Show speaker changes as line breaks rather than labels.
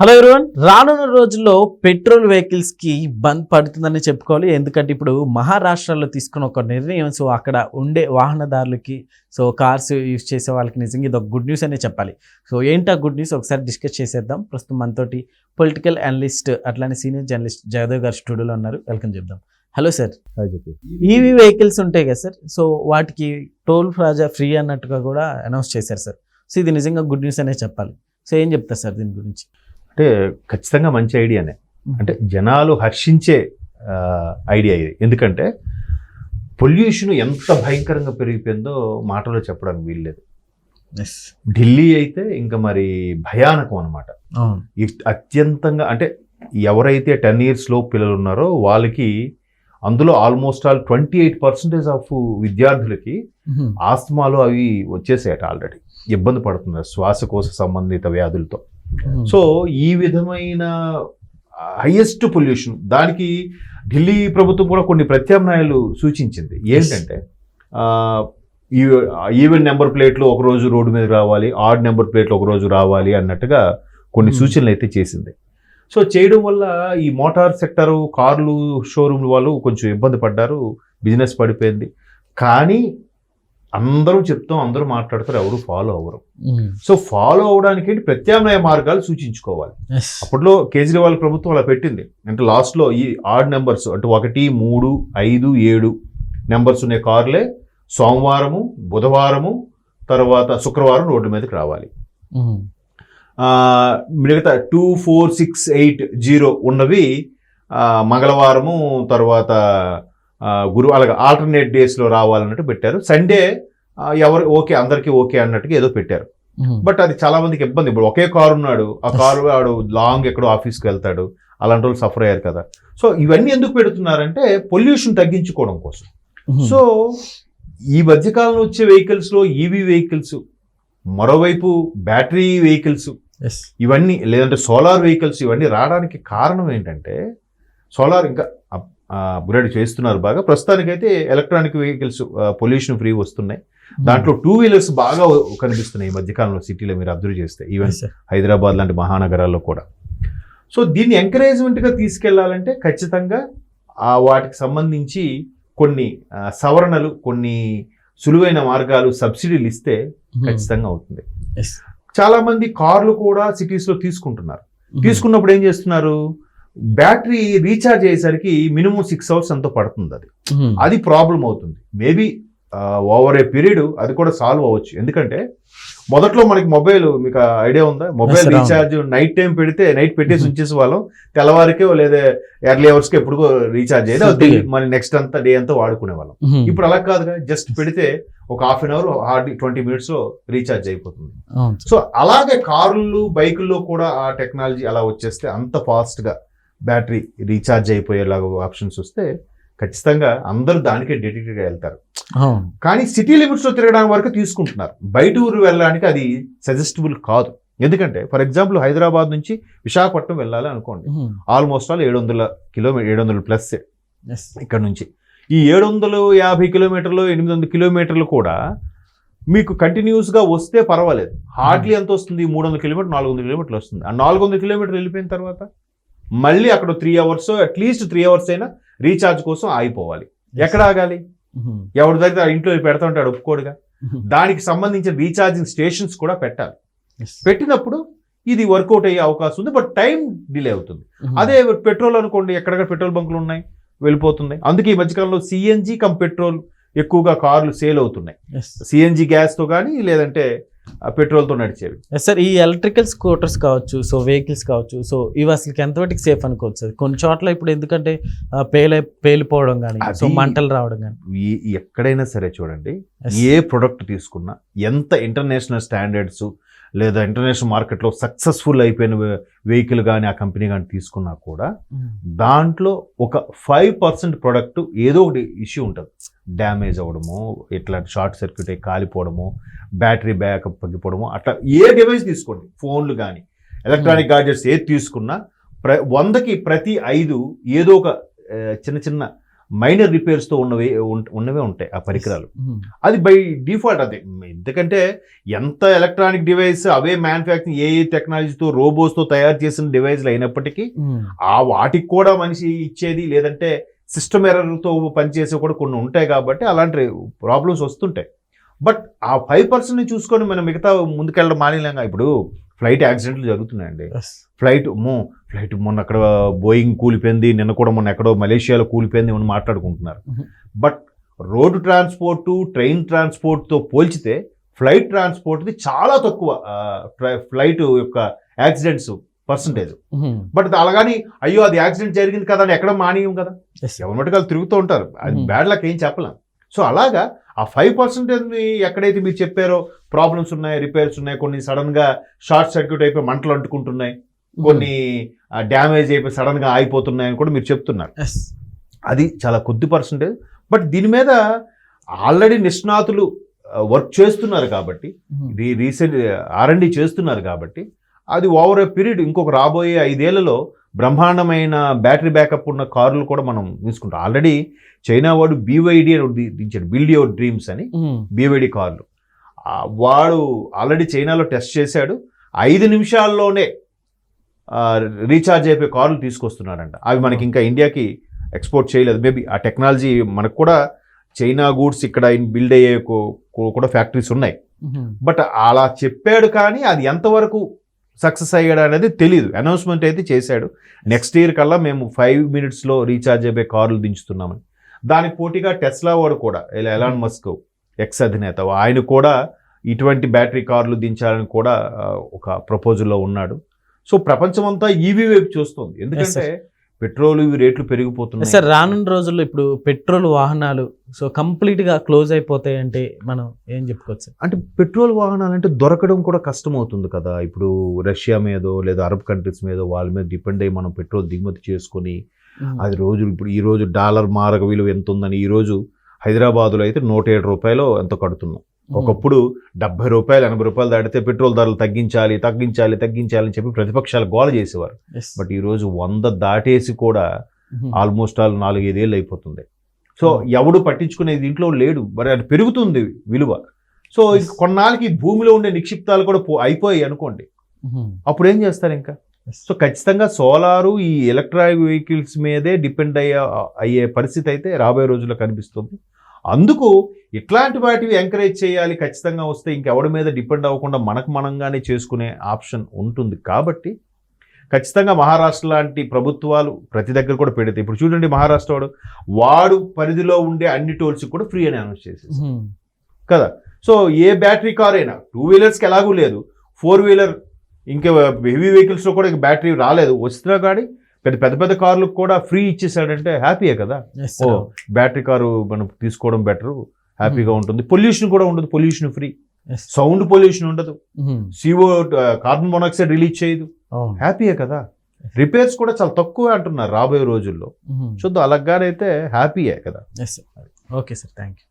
Hello everyone రానున్న రోజుల్లో petrol వెహికల్స్కి బంద్ పడుతుందని చెప్పుకోవాలి. ఎందుకంటే ఇప్పుడు మహారాష్ట్రలో తీసుకున్న ఒక నిర్ణయం సో అక్కడ ఉండే వాహనదారులకి సో కార్స్ యూజ్ చేసే వాళ్ళకి నిజంగా ఇది ఒక గుడ్ న్యూస్ అనే చెప్పాలి. సో ఏంటి ఆ గుడ్ న్యూస్? ఒకసారి డిస్కస్ చేసేద్దాం. ప్రస్తుతం మనతోటి పొలిటికల్ అనలిస్ట్ అట్లానే సీనియర్ జర్నలిస్ట్ జయదేవ్ గారు స్టూడియోలో ఉన్నారు. వెల్కమ్ చెప్దాం. హలో సార్ ఈవీ వెహికల్స్ ఉంటాయి కదా సార్ సో వాటికి టోల్ ప్లాజా ఫ్రీ అన్నట్టుగా కూడా అనౌన్స్ చేశారు సార్ సో ఇది నిజంగా గుడ్ న్యూస్ అనే చెప్పాలి. సో ఏం చెప్తారు సార్ దీని గురించి?
అంటే ఖచ్చితంగా మంచి ఐడియానే అంటే జనాలు హర్షించే ఐడియా ఇది. ఎందుకంటే పొల్యూషన్ ఎంత భయంకరంగా పెరిగిపోయిందో మాటలో చెప్పడానికి వీల్లేదు ఢిల్లీ అయితే ఇంకా మరి భయానకం అనమాట అత్యంతంగా అంటే ఎవరైతే టెన్ ఇయర్స్లో పిల్లలు ఉన్నారో వాళ్ళకి అందులో almost all twenty eight percentage of విద్యార్థులకి
మ్మ్.
ఆస్తమాలు అవి వచ్చేసాయట ఆల్రెడీ. ఇబ్బంది పడుతున్నారు శ్వాసకోశ సంబంధిత వ్యాధులతో. సో ఈ విధమైన హైయెస్ట్ పొల్యూషన్ దానికి ఢిల్లీ ప్రభుత్వం కూడా కొన్ని ప్రత్యామ్నాయాలు సూచించింది. ఏంటంటే ఈవెన్ నెంబర్ ప్లేట్లు ఒక రోజు రోడ్డు మీద రావాలి ఆడ్ నెంబర్ ప్లేట్లు ఒక రోజు రావాలి అన్నట్టుగా కొన్ని
Hmm.
సూచనలు అయితే చేసింది. సో చేయడం వల్ల ఈ మోటార్ సెక్టర్ కార్లు షోరూమ్ వాళ్ళు కొంచెం ఇబ్బంది పడ్డారు బిజినెస్ పడిపోయింది. కానీ అందరూ చెప్తాం అందరూ మాట్లాడతారు ఎవరు ఫాలో అవ్వరు. సో ఫాలో అవడానికి ఏంటి ప్రత్యామ్నాయ మార్గాలు సూచించుకోవాలి. అప్పట్లో కేజ్రీవాల్ ప్రభుత్వం అలా పెట్టింది అంటే లాస్ట్లో ఈ ఆడ్ నెంబర్స్ అంటే ఒకటి మూడు ఐదు ఏడు నెంబర్స్ ఉన్న కార్లే సోమవారము బుధవారము తర్వాత శుక్రవారం రోడ్డు మీదకి రావాలి. ఆ, మిగతా two four six eight zero ఉన్నవి మంగళవారము తర్వాత గురు అలాగే ఆల్టర్నేట్ డేస్లో రావాలన్నట్టు పెట్టారు. సండే ఎవరు ఓకే అందరికీ ఓకే అన్నట్టుగా ఏదో పెట్టారు. బట్ అది చాలా మందికి ఇబ్బంది. ఇప్పుడు ఒకే కారు ఉన్నాడు. ఆ కారు వాడు లాంగ్ ఎక్కడో ఆఫీస్కి వెళ్తాడు. అలాంటి వాళ్ళు సఫర్ అయ్యారు కదా. సో ఇవన్నీ ఎందుకు పెడుతున్నారంటే పొల్యూషన్ తగ్గించుకోవడం కోసం. సో ఈ మధ్యకాలంలో వచ్చే వెహికల్స్లో ఈవీ వెహికల్స్ మరోవైపు బ్యాటరీ వెహికల్స్. ఇవన్నీ లేదంటే సోలార్ వెహికల్స్ ఇవన్నీ రావడానికి కారణం ఏంటంటే సోలార్ ఇంకా అప్గ్రేడ్ చేస్తున్నారు బాగా ప్రస్తుతానికైతే ఎలక్ట్రానిక్ వెహికల్స్ పొల్యూషన్ ఫ్రీ వస్తున్నాయి దాంట్లో టూ వీలర్స్ బాగా కనిపిస్తున్నాయి ఈ మధ్యకాలంలో సిటీలో మీరు అబ్జర్వ్ చేస్తే ఈవెన్. హైదరాబాద్ లాంటి మహానగరాల్లో కూడా సో దీన్ని ఎంకరేజ్మెంట్గా తీసుకెళ్ళాలంటే ఖచ్చితంగా ఆ వాటికి సంబంధించి కొన్ని సవరణలు కొన్ని సులువైన మార్గాలు సబ్సిడీలు ఇస్తే
మ్మ్.
ఖచ్చితంగా అవుతుంది. చాలా మంది కార్లు కూడా cities లో తీసుకుంటున్నారు
మ్మ్.
తీసుకున్నప్పుడు ఏం చేస్తున్నారు బ్యాటరీ రీఛార్జ్ అయ్యేసరికి మినిమం సిక్స్ అవర్స్ ఎంతో పడుతుంది అది
మ్మ్.
అది ప్రాబ్లం అవుతుంది మేబీ ఓవర్ ఏ పీరియడ్ అది కూడా సాల్వ్ అవ్వచ్చు ఎందుకంటే మొదట్లో మనకి మొబైల్ మీకు ఐడియా ఉందా మొబైల్. రీఛార్జ్ నైట్ టైం పెడితే నైట్ పెట్టేసి
Mhm.
ఉంచేసి వాళ్ళం తెల్లవారికే లేదా ఎర్లీ అవర్స్కి ఎప్పుడు రీఛార్జ్ అయ్యేది
big.
మన నెక్స్ట్ అంతా డే అంతా వాడుకునే వాళ్ళం
మ్మ్.
ఇప్పుడు అలా కాదుగా జస్ట్ పెడితే ఒక half an hour hard twenty మినిట్స్లో రీఛార్జ్ అయిపోతుంది. సో అలాగే కార్లు బైకుల్లో కూడా ఆ టెక్నాలజీ అలా వచ్చేస్తే అంత ఫాస్ట్గా బ్యాటరీ రీఛార్జ్ అయిపోయేలాగా ఆప్షన్స్ వస్తే ఖచ్చితంగా అందరూ దానికే డెడికేట్గా వెళ్తారు. కానీ సిటీ లిమిట్స్లో తిరగడానికి వరకు తీసుకుంటున్నారు. బయట ఊరు వెళ్ళడానికి అది సజెస్టబుల్ కాదు. ఎందుకంటే ఫర్ ఎగ్జాంపుల్ హైదరాబాద్ నుంచి విశాఖపట్నం వెళ్ళాలి అనుకోండి. ఆల్మోస్ట్ ఆల్ ఏడు వందల కిలోమీటర్ ఏడు వందల ప్లస్. ఇక్కడ నుంచి. ఈ ఏడు వందలు యాభై కిలోమీటర్లు ఎనిమిది వందల కిలోమీటర్లు కూడా మీకు కంటిన్యూస్గా వస్తే పర్వాలేదు. హార్డ్లీ ఎంత వస్తుంది? మూడు వందల కిలోమీటర్ నాలుగు వందల కిలోమీటర్లు వస్తుంది. ఆ నాలుగు వందల కిలోమీటర్లు వెళ్ళిపోయిన తర్వాత మళ్ళీ అక్కడ three hours at least three hours అయినా రీఛార్జ్ కోసం ఆగిపోవాలి ఎక్కడ ఆగాలి. ఎవరి దగ్గర ఇంట్లో పెడతా ఉంటాడు ఒప్పుకోడుగా. దానికి సంబంధించిన రీఛార్జింగ్ స్టేషన్స్ కూడా పెట్టాలి. పెట్టినప్పుడు ఇది వర్కౌట్ అయ్యే అవకాశం ఉంది బట్ టైం డిలే అవుతుంది. అదే పెట్రోల్ అనుకోండి ఎక్కడెక్కడ పెట్రోల్ బంకులు ఉన్నాయి వెళ్ళిపోతుంది అందుకే ఈ మధ్యకాలంలో సిఎన్జి కమ్ పెట్రోల్ ఎక్కువగా కార్లు సేల్ అవుతున్నాయి. సిఎన్జి గ్యాస్తో కానీ లేదంటే పెట్రోల్తో నడిచేవి.
సార్ ఈ ఎలక్ట్రికల్ స్కూటర్స్ కావచ్చు సో వెహికల్స్ కావచ్చు సో ఇవి అసలు ఎంతవరకు సేఫ్ అనుకోవచ్చు సార్ కొన్ని చోట్ల ఇప్పుడు ఎందుకంటే పేలే పేలిపోవడం కానీ సో మంటలు రావడం కానీ
ఎక్కడైనా సరే చూడండి ఏ ప్రొడక్ట్ తీసుకున్నా ఎంత ఇంటర్నేషనల్ స్టాండర్డ్స్ లేదా ఇంటర్నేషనల్ మార్కెట్లో సక్సెస్ఫుల్ అయిపోయిన వెహికల్ కానీ ఆ కంపెనీ కానీ తీసుకున్నా కూడా దాంట్లో ఒక ఫైవ్ పర్సెంట్ ప్రొడక్ట్ ఏదో ఒకటి ఇష్యూ ఉంటుంది. డ్యామేజ్ అవ్వడము ఇట్లాంటి షార్ట్ సర్క్యూట్ అయ్యి కాలిపోవడము బ్యాటరీ బ్యాకప్ తగ్గిపోవడము అట్లా ఏ డివైస్ తీసుకోండి. ఫోన్లు కానీ ఎలక్ట్రానిక్ గాడ్జెట్స్ ఏది తీసుకున్నా ప్ర వందకి ప్రతి ఐదు ఏదో ఒక చిన్న చిన్న మైనర్ రిపేర్స్తో ఉన్నవి ఉన్- ఉన్నవే ఉంటాయి ఆ పరికరాలు.
ఉమ్,
అది బై డిఫాల్ట్ అదే. ఎందుకంటే ఎంత ఎలక్ట్రానిక్ డివైస్ అవే మ్యానుఫ్యాక్చరింగ్ ఏ ఏ టెక్నాలజీతో రోబోస్తో తయారు చేసిన డివైస్లు అయినప్పటికీ
ఉమ్,
ఆ వాటికి కూడా మనిషి ఇచ్చేది లేదంటే సిస్టమ్ ఎర్రర్తో పనిచేసే కూడా కొన్ని ఉంటాయి కాబట్టి అలాంటి ప్రాబ్లమ్స్ వస్తుంటాయి. బట్ ఆ ఫైవ్ పర్సెంట్ని చూసుకొని మనం మిగతా ముందుకెళ్ళడం మానేలేంగా ఇప్పుడు ఫ్లైట్ యాక్సిడెంట్లు జరుగుతున్నాయండి. ఫ్లైట్ మో ఫ్లైట్ మొన్న అక్కడ బోయింగ్ కూలిపోయింది నిన్న కూడా మొన్న ఎక్కడో మలేషియాలో కూలిపోయింది అని మాట్లాడుకుంటున్నారు. బట్ రోడ్డు ట్రాన్స్పోర్టు ట్రైన్ ట్రాన్స్పోర్ట్తో పోల్చితే ఫ్లైట్ ట్రాన్స్పోర్ట్ది చాలా తక్కువ ఫ్లైట్ యొక్క యాక్సిడెంట్స్ పర్సంటేజ్ బట్ అలాగని అయ్యో అది యాక్సిడెంట్ జరిగింది కదా అని ఎక్కడ మానేయం కదా. ఎవరి మటుకు వాళ్ళు తిరుగుతూ ఉంటారు అది. బ్యాడ్ లక్ ఏం చెప్పలేం సో అలాగా ఆ ఫైవ్ పర్సెంటేజ్ని ఎక్కడైతే మీరు చెప్పారో ప్రాబ్లమ్స్ ఉన్నాయి రిపేర్స్ ఉన్నాయి కొన్ని సడన్గా షార్ట్ సర్క్యూట్ అయిపోయి మంటలు అంటుకుంటున్నాయి కొన్ని డ్యామేజ్ అయిపోయి సడన్గా ఆగిపోతున్నాయి అని కూడా మీరు చెప్తున్నారు. అది చాలా కొద్ది పర్సంటేజ్ బట్ దీని మీద ఆల్రెడీ నిష్ణాతులు వర్క్ చేస్తున్నారు కాబట్టి ఇది రీసెంట్ ఆర్ఎండి చేస్తున్నారు కాబట్టి అది ఓవర్ ఏ పీరియడ్ ఇంకొక రాబోయే ఐదేళ్ళలో బ్రహ్మాండమైన బ్యాటరీ బ్యాకప్ ఉన్న కార్లు కూడా మనం తీసుకుంటాం. ఆల్రెడీ చైనా వాడు బీవైడి అని దించాడు. బిల్డ్ యువర్ డ్రీమ్స్ అని. బీవైడి కార్లు. వాడు ఆల్రెడీ చైనాలో టెస్ట్ చేశాడు. ఐదు నిమిషాల్లోనే రీఛార్జ్ అయిపోయే కార్లు తీసుకొస్తున్నాడంట. అవి మనకి ఇంకా ఇండియాకి ఎక్స్పోర్ట్ చేయలేదు. మేబీ ఆ టెక్నాలజీ మనకు కూడా చైనా గూడ్స్ ఇక్కడ బిల్డ్ అయ్యే కూడా ఫ్యాక్టరీస్ ఉన్నాయి. బట్ అలా చెప్పాడు కానీ అది ఎంతవరకు సక్సెస్ అయ్యాడు అనేది తెలియదు అనౌన్స్మెంట్ అయితే చేశాడు. నెక్స్ట్ ఇయర్ కల్లా మేము ఫైవ్ మినిట్స్లో రీఛార్జ్ అయిపోయే కార్లు దించుతున్నామని. దానికి పోటీగా టెస్లా వాడు కూడా ఇలా ఎలాన్ మస్క్ ఎక్స్ అధినేత ఆయన కూడా ఇటువంటి బ్యాటరీ కార్లు దించాలని కూడా ఒక ప్రపోజల్లో ఉన్నాడు. సో ప్రపంచమంతా ఈవీ వైపు చూస్తుంది. ఎందుకంటే పెట్రోల్ ఇవి రేట్లు పెరిగిపోతున్నాయి.
సార్ రానున్న రోజుల్లో ఇప్పుడు పెట్రోల్ వాహనాలు సో కంప్లీట్గా క్లోజ్ అయిపోతాయి అంటే మనం ఏం చెప్పుకోవచ్చు సార్?
అంటే పెట్రోల్ వాహనాలు అంటే దొరకడం కూడా కష్టం అవుతుంది కదా. ఇప్పుడు రష్యా మీదో లేదా అరబ్ కంట్రీస్ మీదో వాళ్ళ మీద డిపెండ్ అయ్యి మనం పెట్రోల్ దిగుమతి చేసుకొని అది రోజు ఇప్పుడు ఈ రోజు డాలర్ మారక విలువ ఎంత ఉందని ఈ రోజు హైదరాబాద్లో అయితే నూట ఏడు రూపాయలు ఎంత కడుతున్నాం. ఒకప్పుడు డెబ్బై రూపాయలు ఎనభై రూపాయలు దాటితే పెట్రోల్ ధరలు తగ్గించాలి తగ్గించాలి తగ్గించాలి అని చెప్పి ప్రతిపక్షాలు గోల చేసేవారు. బట్ ఈ రోజు వంద దాటేసి కూడా ఆల్మోస్ట్ ఆల్ నాలుగైదేళ్ళు అయిపోతుంది. సో. ఎవడు పట్టించుకునే దీంట్లో లేడు. మరి అది పెరుగుతుంది విలువ. సో కొన్నాళ్ళకి భూమిలో ఉండే నిక్షిప్తాలు కూడా పో- అయిపోయాయి అనుకోండి. అప్పుడు ఏం చేస్తారు ఇంకా. సో ఖచ్చితంగా సోలారు ఈ ఎలక్ట్రానిక్ వెహికల్స్ మీదే డిపెండ్ అయ్యే అయ్యే పరిస్థితి అయితే రాబోయే రోజుల్లో కనిపిస్తుంది. అందుకు ఇట్లాంటి వాటివి ఎంకరేజ్ చేయాలి. ఖచ్చితంగా వస్తే ఇంకెవడి మీద డిపెండ్ అవ్వకుండా మనకు మనంగానే చేసుకునే ఆప్షన్ ఉంటుంది. కాబట్టి ఖచ్చితంగా మహారాష్ట్ర లాంటి ప్రభుత్వాలు ప్రతి దగ్గర కూడా పెడితే ఇప్పుడు చూడండి మహారాష్ట్ర వాడు వాడు పరిధిలో ఉండే అన్ని టోల్స్ కూడా ఫ్రీ అని అనౌన్స్ చేసేసి. కదా? సో ఏ బ్యాటరీ కార్ అయినా టూ వీలర్స్కి ఎలాగూ లేదు. ఫోర్ వీలర్ ఇంకా హెవీ వెహికల్స్లో కూడా ఇంకా బ్యాటరీ రాలేదు. వస్తున్నా కానీ పెద్ద పెద్ద పెద్ద కార్లకు కూడా ఫ్రీ ఇచ్చేసాడంటే హ్యాపీయే కదా. ఓ. బ్యాటరీ కారు మనం తీసుకోవడం బెటర్ హ్యాపీగా ఉంటుంది. పొల్యూషన్ కూడా ఉండదు పొల్యూషన్ ఫ్రీ. సౌండ్ పొల్యూషన్ ఉండదు. సిఓ కార్బన్ మోనాక్సైడ్ రిలీజ్ చేయదు. హ్యాపీయే కదా. రిపేర్స్ కూడా చాలా తక్కువ అంటున్నారు రాబోయే రోజుల్లో.
ఉమ్,
చూద్దాం అలాగానైతే హ్యాపీయే కదా.
Okay sir thank you